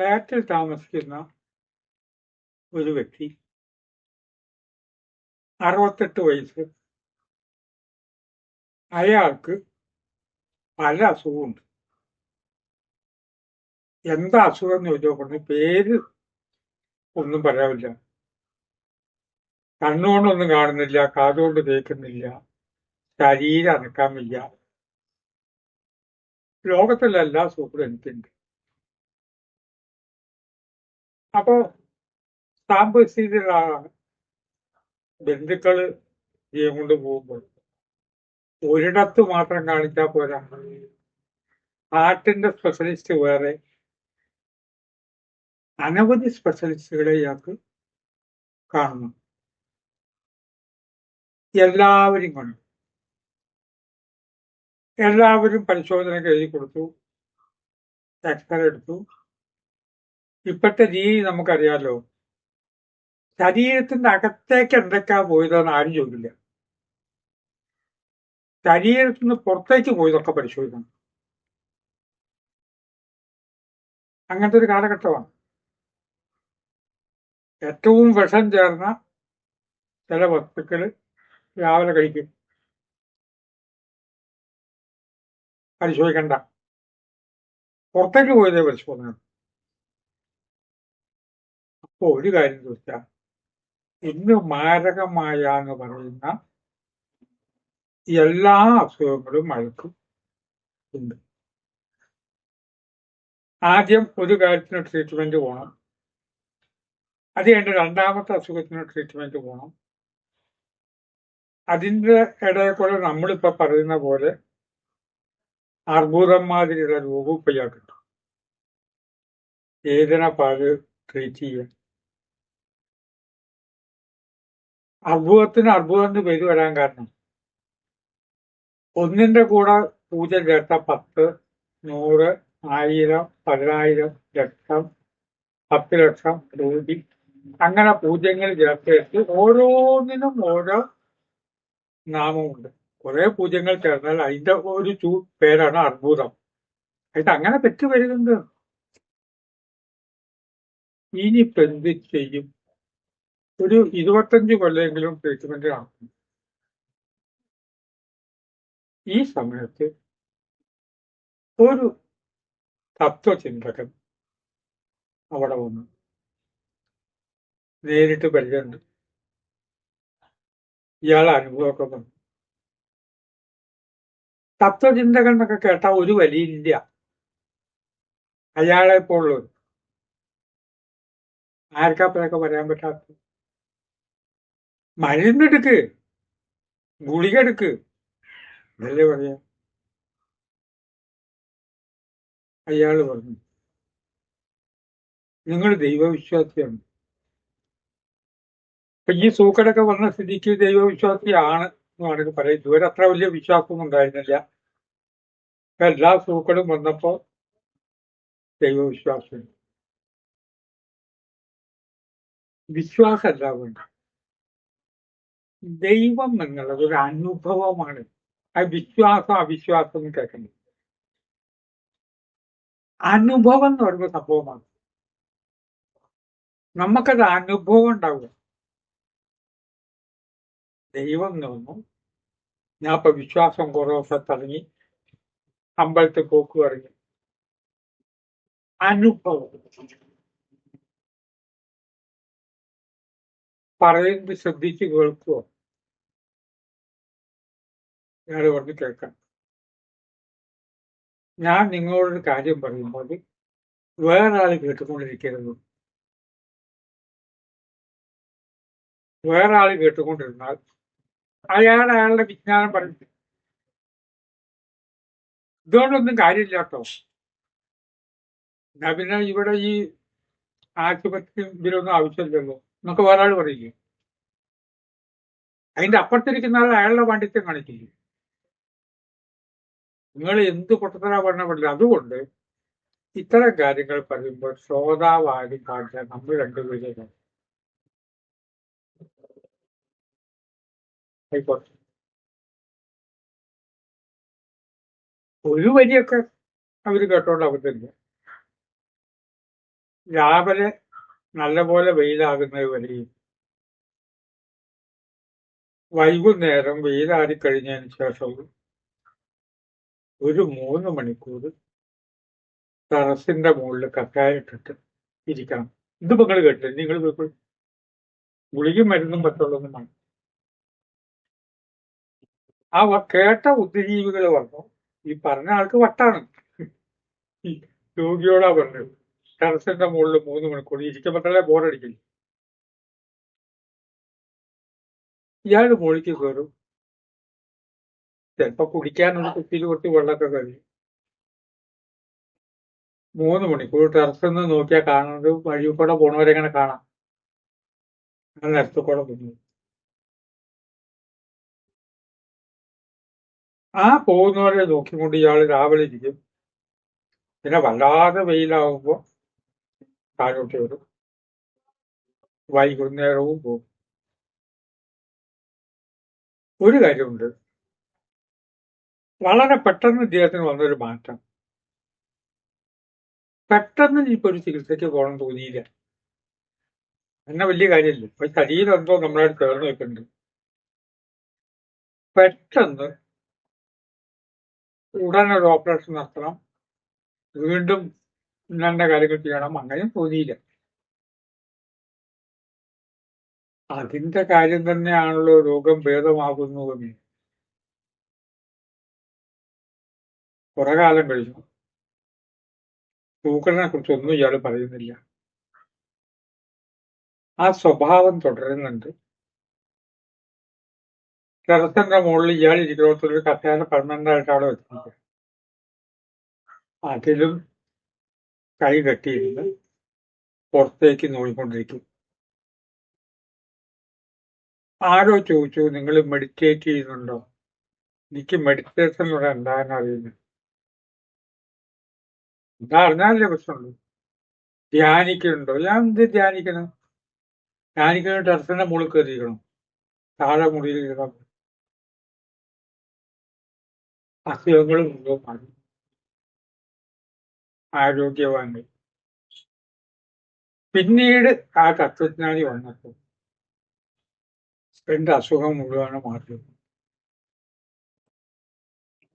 ഫ്ലാറ്റിൽ താമസിക്കുന്ന ഒരു വ്യക്തി അറുപത്തെട്ട് വയസ്സ്. അയാൾക്ക് പല അസുഖമുണ്ട്. എന്താ അസുഖം എന്ന് ചോദിച്ചാൽ പേര് ഒന്നും പറയാവില്ല കണ്ണുകൊണ്ടൊന്നും കാണുന്നില്ല കാതുകൊണ്ട് കേൾക്കുന്നില്ല ശരീരം അനക്കാൻ വയ്യ ലോകത്തിലെല്ലാ എനിക്കുണ്ട്. അപ്പോ സാമ്പത്തികത്തിലുള്ള ബന്ധുക്കൾ ജീവൻ കൊണ്ട് പോകുമ്പോൾ ഒരിടത്ത് മാത്രം കാണിച്ചാൽ പോരാ. ആർട്ടിന്റെ സ്പെഷ്യലിസ്റ്റ് വേറെ. അനവധി സ്പെഷ്യലിസ്റ്റുകളെ ഇയാൾക്ക് കാണുന്നു. എല്ലാവരും കണ്ടു. എല്ലാവരും പരിശോധന എഴുതി കൊടുത്തു. എക്സ്റേ എടുത്തു. ഇപ്പോഴത്തെ രീതി നമുക്കറിയാലോ. ശരീരത്തിന്റെ അകത്തേക്ക് എന്തൊക്കെയാ പോയതെന്ന് ആരും ചോദിക്കില്ല. ശരീരത്തിൽ നിന്ന് പുറത്തേക്ക് പോയതൊക്കെ പരിശോധിക്കണം. അങ്ങനത്തെ ഒരു കാലഘട്ടമാണ്. ഏറ്റവും വിഷം ചേർന്ന ചില വസ്തുക്കൾ രാവിലെ കഴിക്കും. പരിശോധിക്കണ്ട. പുറത്തേക്ക് പോയതേ പരിശോധന അപ്പോ ഒരു കാര്യം ചോദിച്ചാൽ ഇന്ന് മാരകമായ എന്ന് പറയുന്ന എല്ലാ അസുഖങ്ങളും അയാൾക്കും ഉണ്ട്. ആദ്യം ഒരു കാര്യത്തിന് ട്രീറ്റ്മെന്റ് പോകണം അത് കഴിഞ്ഞ് രണ്ടാമത്തെ അസുഖത്തിന് ട്രീറ്റ്മെന്റ് പോകണം അതിന്റെ ഇടയിൽ കൂടെ നമ്മളിപ്പോ പറയുന്ന പോലെ അർബുദം മാതിരിയുള്ള രോഗം ഇപ്പൊ ഇയാൾക്കുണ്ട് ഏതിനെ പാൽ ട്രീറ്റ് ചെയ്യാൻ. അർബുദത്തിന് അർബുദം എന്ന് പേര് വരാൻ കാരണം. ഒന്നിന്റെ കൂടെ പൂജ ചേർത്ത പത്ത് നൂറ് ആയിരം പതിനായിരം ലക്ഷം പത്ത് ലക്ഷം കോടി. അങ്ങനെ പൂജ്യങ്ങൾ ചേർത്ത് ഓരോന്നിനും ഓരോ നാമമുണ്ട്. കുറെ പൂജ്യങ്ങൾ ചേർന്നാൽ അതിന്റെ ഒരു ചൂ പേരാണ് അർബുദം. ഇത് അങ്ങനെ തെറ്റ് വരുന്നുണ്ട് ഇനിയിപ്പെന്ത് ചെയ്യും? ഒരു ഇരുപത്തഞ്ച് കൊല്ലമെങ്കിലും ട്രീറ്റ്മെന്റ് നടത്തും ഈ സമയത്ത് ഒരു തത്വചിന്തകൻ അവിടെ വന്നു. നേരിട്ട് പരിചയമുണ്ട്. ഇയാളെ അനുഭവമൊക്കെ പറഞ്ഞു തത്വചിന്തകൻ എന്നൊക്കെ കേട്ടാൽ ഒരു വലിയില്ല. അയാളെ പോലുള്ളവർ. ആർക്കപ്പോഴൊക്കെ പറയാൻ പറ്റാത്ത മരുന്നെടുക്ക്. ഗുളിക എടുക്ക് എന്നല്ലേ പറയാ? അയാൾ പറഞ്ഞു നിങ്ങൾ ദൈവവിശ്വാസിയാണ്. അപ്പൊ ഈ സൂക്കടൊക്കെ വന്ന സ്ഥിതിക്ക് ദൈവവിശ്വാസിയാണ് എന്ന് വേണമെങ്കിൽ പറയാം. ഇതുവരെ അത്ര വലിയ വിശ്വാസമൊന്നും ഉണ്ടായിരുന്നില്ല. എല്ലാ സൂക്കടും വന്നപ്പോ ദൈവവിശ്വാസം വിശ്വാസമല്ല വേണ്ട ദൈവം എന്നുള്ളത് ഒരു അനുഭവമാണ്. ആ വിശ്വാസം അവിശ്വാസം എന്ന് കേൾക്കുന്നത്. അനുഭവം എന്ന് പറയുന്ന സംഭവമാണ്. നമുക്കത് അനുഭവം ഉണ്ടാവുക. ദൈവം എന്ന് പറഞ്ഞു. ഞാൻ ഇപ്പൊ വിശ്വാസം കുറവൊക്കെ തുടങ്ങി അമ്പലത്തിൽ പോക്ക് പറഞ്ഞു അനുഭവം. പറയുന്നത് ശ്രദ്ധിച്ച് കേൾക്കുവോ ഞാൻ പറഞ്ഞ് കേൾക്കാം. ഞാൻ നിങ്ങളോടൊരു കാര്യം പറയുമ്പോൾ വേറൊരാൾ കേട്ടുകൊണ്ടിരിക്കരുത്. വേറൊരാൾ കേട്ടുകൊണ്ടിരുന്നാൽ അയാൾ അയാളുടെ വിജ്ഞാനം പറഞ്ഞു ഇതുകൊണ്ടൊന്നും കാര്യമില്ല കേട്ടോ എന്നാ പിന്നെ ഇവിടെ ഈ ആശുപത്രി ഇതിലൊന്നും ആവശ്യമില്ലല്ലോ. എന്നൊക്കെ വേറെ ആൾ പറയില്ലേ? അതിന്റെ അപ്പുറത്തിരിക്കുന്ന ആൾ അയാളുടെ പാണ്ഡിത്യം കാണിക്കില്ലേ? നിങ്ങൾ എന്ത് പൊട്ടത്തരാ പറഞ്ഞ പറ്റില്ല. അതുകൊണ്ട് ഇത്തരം കാര്യങ്ങൾ പറയുമ്പോൾ ശ്രോതാവാരി കാണിച്ചാൽ നമ്മൾ രണ്ടുപേരും ആയിക്കോട്ടെ. ഒരു വരിയൊക്കെ അവർ കേട്ടോണ്ട് അവതരില്ല രാവിലെ നല്ലപോലെ വെയിലാകുന്ന വരെയും വൈകുന്നേരം വെയിലാടിക്കഴിഞ്ഞതിന് ശേഷവും ഒരു മൂന്ന് മണിക്കൂർ ടെറസിന്റെ മുകളിൽ കക്കായിട്ടിട്ട് ഇരിക്കണം. ഇത് നിങ്ങൾ കേട്ടില്ല? നിങ്ങൾ ഗുളിക മരുന്നും പറ്റുള്ളതുമാണ് ആ കേട്ട ബുദ്ധിജീവികൾ പറഞ്ഞു ഈ പറഞ്ഞ ആൾക്ക് വട്ടാണ്. രോഗിയോടാ പറഞ്ഞത്. ടെറസിന്റെ മുകളിൽ മൂന്ന് മണിക്കൂർ ഇരിക്കാൻ പറ്റാതെ ബോറടിക്കില്ല ഇയാൾ മുകളിലേക്ക് കയറും ചിലപ്പോ കുടിക്കാനുള്ള കുപ്പിയിൽ കുറച്ച് വെള്ളമൊക്കെ കഴിയും മൂന്ന് മണിക്കൂർ ടെറസ് നിന്ന് നോക്കിയാൽ കാണുന്നത് വഴി കൂടെ പോണവരെ ഇങ്ങനെ കാണാം. അങ്ങനെ നിരത്തിൽ കൂടെ പോകുന്നു ആ പോകുന്നവരെ നോക്കിക്കൊണ്ട് ഇയാൾ രാവിലെ ഇരിക്കും. പിന്നെ വല്ലാതെ വെയിലാവുമ്പോ താഴോട്ട് വരും. വൈകുന്നേരവും പോകും. ഒരു കാര്യമുണ്ട്. വളരെ പെട്ടെന്ന് ഇദ്ദേഹത്തിന് വന്നൊരു മാറ്റം. പെട്ടെന്ന് ഇനിയിപ്പോ ഒരു ചികിത്സയ്ക്ക് പോകണം തോന്നിയില്ല. എന്നെ വലിയ കാര്യമില്ല. ഇപ്പൊ ശരീരം എന്തോ നമ്മളെ ചേർന്ന് വെക്കുന്നുണ്ട് പെട്ടെന്ന് ഉടനെ ഒരു ഓപ്പറേഷൻ നടത്തണം. വീണ്ടും ഇന്നെ കാര്യങ്ങൾ ചെയ്യണം. അങ്ങനെ തോന്നിയില്ല. അതിന്റെ കാര്യം തന്നെയാണല്ലോ രോഗം ഭേദമാകുന്നുവെന്ന് കുറെ കാലം കഴിഞ്ഞു. പൂക്കളിനെ കുറിച്ച് ഒന്നും ഇയാൾ പറയുന്നില്ല. ആ സ്വഭാവം തുടരുന്നുണ്ട്. ടെറസിന്റെ മുകളിൽ ഇയാൾ ഇരിക്കുന്നിടത്തൊരു കസേര പെർമനന്റ് ആയിട്ടാണ് അതിലും കൈ കെട്ടിയിരുന്ന് പുറത്തേക്ക് നോക്കിക്കൊണ്ടിരിക്കും ആരോ ചോദിച്ചു നിങ്ങൾ മെഡിറ്റേറ്റ് ചെയ്യുന്നുണ്ടോ? എനിക്ക് മെഡിറ്റേഷൻ ഇവിടെ എന്താണെന്ന് അറിയില്ല. അറിഞ്ഞാലേ പ്രശ്നമുള്ളൂ. ധ്യാനിക്കുന്നുണ്ടോ ഞാൻ എന്ത് ധ്യാനിക്കണം? ധ്യാനിക്കുന്ന ടെറസിന്റെ മുകളിൽ കയറിയിരിക്കണം. താഴെ മുറിയിൽ ഇരിക്കണം അസുഖങ്ങളും ഉണ്ടോ? ആരോഗ്യവാങ്ങൾ പിന്നീട് ആ തത്വജ്ഞാനി വന്നപ്പോൾ എന്റെ അസുഖം മുഴുവനാണ് മാറി.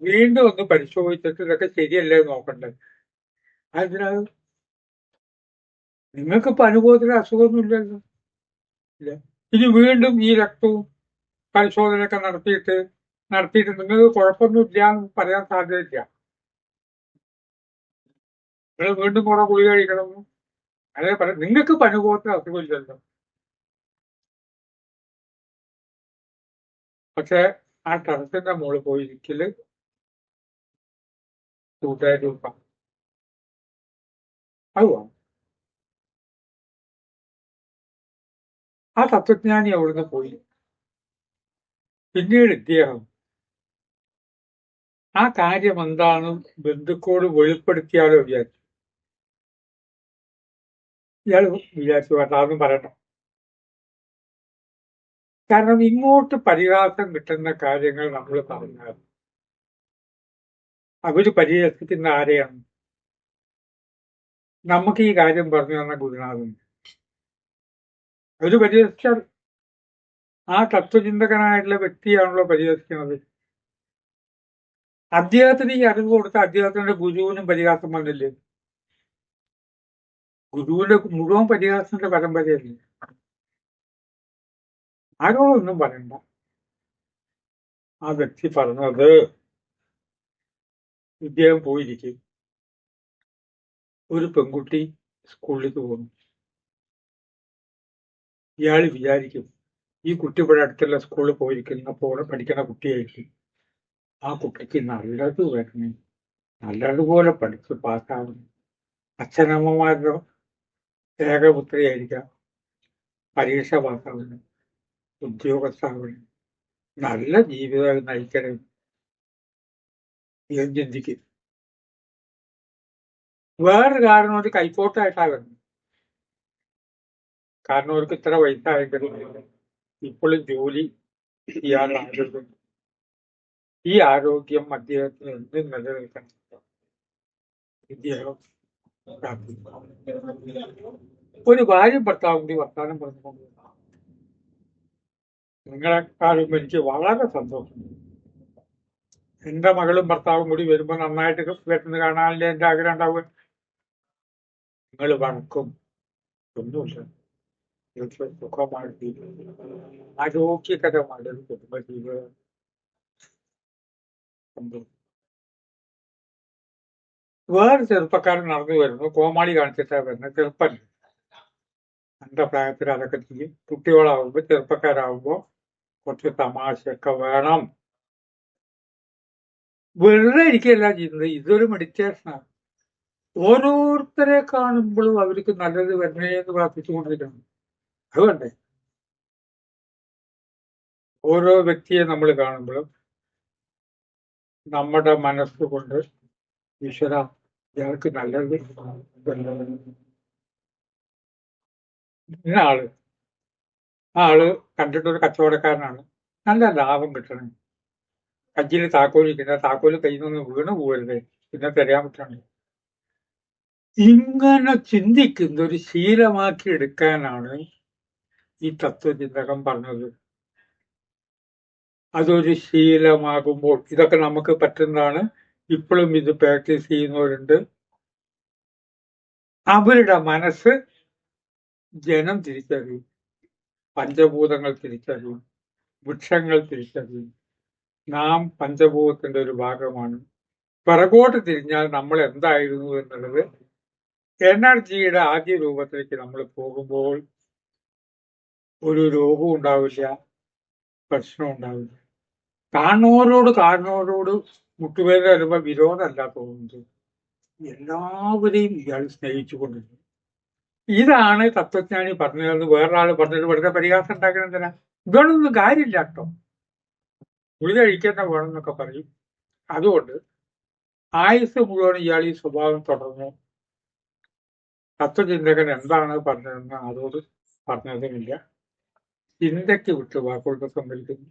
വീണ്ടും ഒന്ന് പരിശോധിച്ചിട്ട് ഇതൊക്കെ ശരിയല്ലേ നോക്കണ്ടേ? അതിനത് നിങ്ങൾക്ക് അനുഭവത്തിൽ അസുഖമൊന്നുമില്ലല്ലോ ഇല്ല ഇനി വീണ്ടും ഈ രക്തവും പരിശോധനയൊക്കെ നടത്തിയിട്ട് നടത്തിയിട്ട് നിങ്ങൾക്ക് കുഴപ്പമൊന്നുമില്ല എന്ന് പറയാൻ സാധ്യതയില്ല നിങ്ങൾ വീണ്ടും കുറെ ഗുളിക കഴിക്കണം അതേ പറയാം നിങ്ങൾക്ക് അനുഭവത്തിൽ അസുഖമില്ലല്ലോ പക്ഷെ ആ ടെറസിന്റെ മുകളിൽ പോയിരിക്കൽ കൂട്ടായിട്ട് അത് ആ തത്വജ്ഞാനി അവിടുന്ന് പോയി. പിന്നീട് ഇദ്ദേഹം ആ കാര്യം എന്താണ് ബന്ധുക്കോട് വെളിപ്പെടുത്തിയാലോ വിചാരിച്ചു. ഇയാൾ വിചാരിച്ചു വേണ്ട അതൊന്നും പറയണ്ട. കാരണം ഇങ്ങോട്ട് പരിഹാസം കിട്ടുന്ന കാര്യങ്ങൾ നമ്മൾ പറഞ്ഞാൽ അവർ പരിഹസിക്കുന്ന ആരെയാണ്? നമുക്ക് ഈ കാര്യം പറഞ്ഞു തന്ന ഗുരുനാഥൻ. ഒരു പരിഹസിച്ചാൽ ആ തത്വചിന്തകനായിട്ടുള്ള വ്യക്തിയാണല്ലോ പരിഹസിക്കുന്നത് അദ്ദേഹത്തിന് ഈ അറിവ് കൊടുത്ത അദ്ദേഹത്തിന്റെ ഗുരുവിനും പരിഹാസം വന്നില്ലേ? ഗുരുവിന്റെ മുഴുവൻ പരിഹാസത്തിന്റെ പരമ്പരയല്ലേ? ആരോടൊന്നും പറയണ്ട. ആ വ്യക്തി പറഞ്ഞത് ഇദ്ദേഹം പോയിരിക്കും. ഒരു പെൺകുട്ടി സ്കൂളിലേക്ക് പോകുന്നു. ഇയാൾ വിചാരിക്കും ഈ കുട്ടി ഇവിടെ അടുത്തുള്ള സ്കൂളിൽ പോയിരിക്കുന്ന അപ്പോൾ പഠിക്കുന്ന കുട്ടിയായിരിക്കും. ആ കുട്ടിക്ക് നല്ലത് വരണേ. നല്ലതുപോലെ പഠിച്ച് പാസ്സാവണം. അച്ഛനമ്മമാരുടെ ഏകപുത്രിയായിരിക്കാം പരീക്ഷ പാസ്സാവണം. ഉദ്യോഗസ്ഥാവണം നല്ല ജീവിതം നയിക്കണം. എന്ന് ചിന്തിക്കും. വേറൊരു കാരണം ഒരു കൈക്കോട്ടായിട്ടാ വരുന്നത്. കാരണം അവർക്ക് ഇത്ര വയസ്സായിട്ടും ഇപ്പോഴും ജോലി ഇയാൾ ഈ ആരോഗ്യം അദ്ദേഹത്തിന് എന്ത് നിലനിൽക്കണം? ഒരു ഭാര്യ ഭർത്താവ് കൂടി വർത്താനം പറഞ്ഞുകൊണ്ട് നിങ്ങളെക്കാളും എനിക്ക് വളരെ സന്തോഷം. എന്റെ മകളും ഭർത്താവും കൂടി വരുമ്പോ നന്നായിട്ട് വരുന്നത് കാണാനല്ലേ? എന്റെ ആഗ്രഹം ഉണ്ടാവുക. നിങ്ങൾ വണക്കും ഒന്നുമില്ല നിങ്ങൾക്ക് സുഖമായിട്ട് ആരോഗ്യകരമായ ഒരു കുടുംബജീവിതം സന്തോഷം. വേറെ ചെറുപ്പക്കാരൻ നടന്നു വരുന്നു കോമാളി കാണിച്ചിട്ടാ വരുന്നത് ചെറുപ്പല്ല എന്റെ പ്രായത്തിൽ അതൊക്കെ ചെയ്യും കുട്ടികളാവുമ്പോ ചെറുപ്പക്കാരാവുമ്പോ കുറച്ച് തമാശയൊക്കെ വേണം വെറുതെ ഇരിക്കുകയല്ല ചെയ്യുന്നത് ഇതൊരു മെഡിറ്റേഷനാണ് ഓരോരുത്തരെ കാണുമ്പോഴും അവർക്ക് നല്ലത് വരണേ എന്ന് പ്രാർത്ഥിച്ചുകൊണ്ടിരിക്കണം അതുകൊണ്ടേ ഓരോ വ്യക്തിയെ നമ്മൾ കാണുമ്പോഴും നമ്മുടെ മനസ്സുകൊണ്ട് ഈശ്വര ഇയാൾക്ക് നല്ലത്. ഇന്ന ആൾ ആ ആൾ കണ്ടിട്ടൊരു കച്ചവടക്കാരനാണ്. നല്ല ലാഭം കിട്ടണം. കജ്ജിൽ താക്കോലിരിക്കുന്ന താക്കോൽ കയ്യിൽ നിന്ന് വീണ് പോകരുത് പിന്നെ തരാൻ പറ്റണം ഇങ്ങനെ ചിന്തിക്കുന്ന ഒരു ശീലമാക്കി എടുക്കാനാണ് ഈ തത്വചിന്തകം പറഞ്ഞത്. അതൊരു ശീലമാകുമ്പോൾ ഇതൊക്കെ നമുക്ക് പറ്റുന്നതാണ്. ഇപ്പോഴും ഇത് പ്രാക്ടീസ് ചെയ്യുന്നവരുണ്ട്. അവരുടെ മനസ്സ് ജനം തിരിച്ചറിയും. പഞ്ചഭൂതങ്ങൾ തിരിച്ചറിയും. വൃക്ഷങ്ങൾ തിരിച്ചറിയും. നാം പഞ്ചഭൂതത്തിന്റെ ഒരു ഭാഗമാണ്. പിറകോട്ട് തിരിഞ്ഞാൽ നമ്മൾ എന്തായിരുന്നു എന്നുള്ളത് എനർജിയുടെ ആദ്യ രൂപത്തിലേക്ക് നമ്മൾ പോകുമ്പോൾ ഒരു രോഗവും ഉണ്ടാവില്ല പ്രശ്നവും ഉണ്ടാവില്ല. കാണുന്നവരോട് കാണുന്നവരോട് മുട്ടുപേര് വരുമ്പോൾ വിരോധമല്ല തോന്നുന്നത്. എല്ലാവരെയും ഇയാൾ സ്നേഹിച്ചുകൊണ്ടിരുന്നു ഇതാണ് തത്വജ്ഞാനി പറഞ്ഞതെന്ന് വേറൊരാൾ പറഞ്ഞത് വെറുതെ പരിഹാസം ഉണ്ടാക്കണം എന്തിനാ? ഇതൊന്നും കാര്യമില്ല കേട്ടോ. ഗുളിക കഴിക്കാൻ വേണമെന്നൊക്കെ പറയും. അതുകൊണ്ട് ആയുസ് മുഴുവൻ ഇയാൾ ഈ സ്വഭാവം തുടർന്നു. തത്വചിന്തകൻ എന്താണ് പറഞ്ഞതെന്ന് അതോട് പറഞ്ഞതുമില്ല ചിന്തയ്ക്ക് വിട്ട് വാക്കുകൊണ്ട് സംഭവിക്കുന്നു.